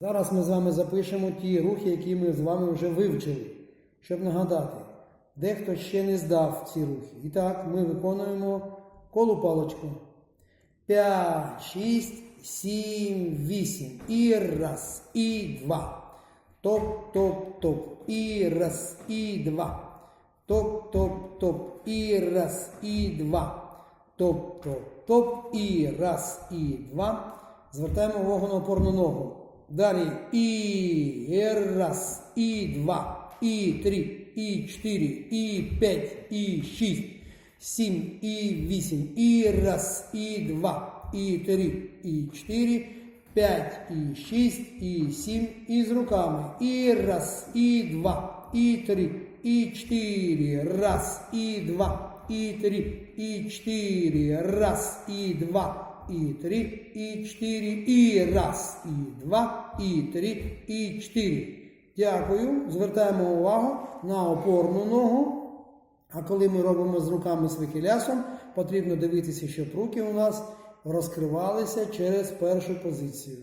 Зараз ми з вами запишемо ті рухи, які ми з вами вже вивчили, щоб нагадати, дехто ще не здав ці рухи. І так, ми виконуємо колу палочку. 5, 6, 7, 8. І раз, і два. Топ, топ, топ. І раз, і два. Топ, топ, топ. І раз, і два. Топ, топ, топ. І раз, і два. Звертаємо увагу на опорну ногу. Далі і раз, і два, і три, і чотири, і п'ять, і шість, сім, і вісім, і раз, і два, і три, і чотири, п'ять, і шість, і сім, і з руками. І раз, і два, і три, і чотири, раз, і два, і три, і чотири, раз, і два, і три, і чотири, і раз, і два, і три, і чотири. Дякую. Звертаємо увагу на опорну ногу. А коли ми робимо з руками з вихилясом, потрібно дивитися, щоб руки у нас розкривалися через першу позицію.